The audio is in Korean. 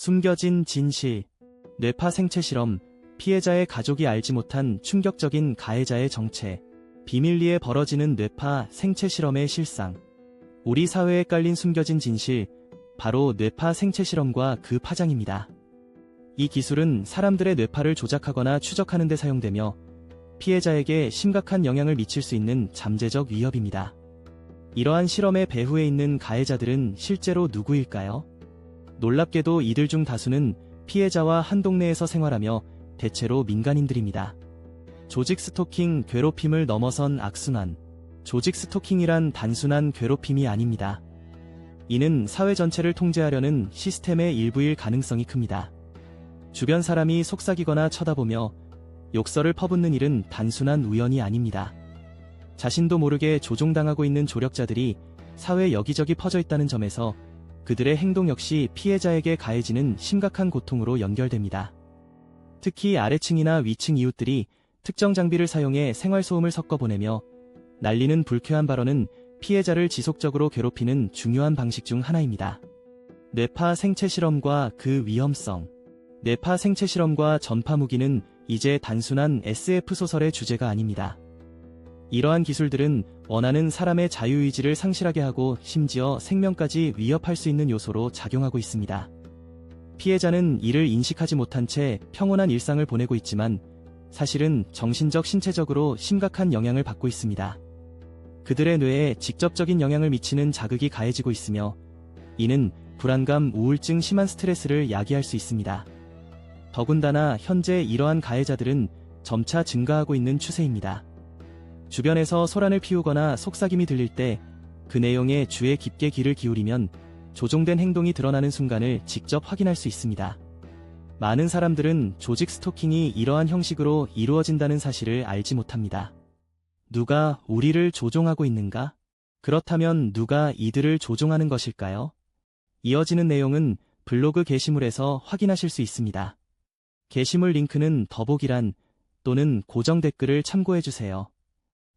숨겨진 진실, 뇌파 생체 실험, 피해자의 가족이 알지 못한 충격적인 가해자의 정체, 비밀리에 벌어지는 뇌파 생체 실험의 실상. 우리 사회에 깔린 숨겨진 진실, 바로 뇌파 생체 실험과 그 파장입니다. 이 기술은 사람들의 뇌파를 조작하거나 추적하는 데 사용되며 피해자에게 심각한 영향을 미칠 수 있는 잠재적 위협입니다. 이러한 실험의 배후에 있는 가해자들은 실제로 누구일까요? 놀랍게도 이들 중 다수는 피해자와 한 동네에서 생활하며 대체로 민간인들입니다. 조직 스토킹, 괴롭힘을 넘어선 악순환. 조직 스토킹이란 단순한 괴롭힘이 아닙니다. 이는 사회 전체를 통제하려는 시스템의 일부일 가능성이 큽니다. 주변 사람이 속삭이거나 쳐다보며 욕설을 퍼붓는 일은 단순한 우연이 아닙니다. 자신도 모르게 조종당하고 있는 조력자들이 사회 여기저기 퍼져 있다는 점에서 그들의 행동 역시 피해자에게 가해지는 심각한 고통으로 연결됩니다. 특히 아래층이나 위층 이웃들이 특정 장비를 사용해 생활소음을 섞어 보내며 날리는 불쾌한 발언은 피해자를 지속적으로 괴롭히는 중요한 방식 중 하나입니다. 뇌파 생체 실험과 그 위험성. 뇌파 생체 실험과 전파 무기는 이제 단순한 SF 소설의 주제가 아닙니다. 이러한 기술들은 원하는 사람의 자유의지를 상실하게 하고 심지어 생명까지 위협할 수 있는 요소로 작용하고 있습니다. 피해자는 이를 인식하지 못한 채 평온한 일상을 보내고 있지만 사실은 정신적 신체적으로 심각한 영향을 받고 있습니다. 그들의 뇌에 직접적인 영향을 미치는 자극이 가해지고 있으며 이는 불안감, 우울증, 심한 스트레스를 야기할 수 있습니다. 더군다나 현재 이러한 가해자들은 점차 증가하고 있는 추세입니다. 주변에서 소란을 피우거나 속삭임이 들릴 때 그 내용에 주에 깊게 귀를 기울이면 조종된 행동이 드러나는 순간을 직접 확인할 수 있습니다. 많은 사람들은 조직 스토킹이 이러한 형식으로 이루어진다는 사실을 알지 못합니다. 누가 우리를 조종하고 있는가? 그렇다면 누가 이들을 조종하는 것일까요? 이어지는 내용은 블로그 게시물에서 확인하실 수 있습니다. 게시물 링크는 더보기란 또는 고정 댓글을 참고해주세요.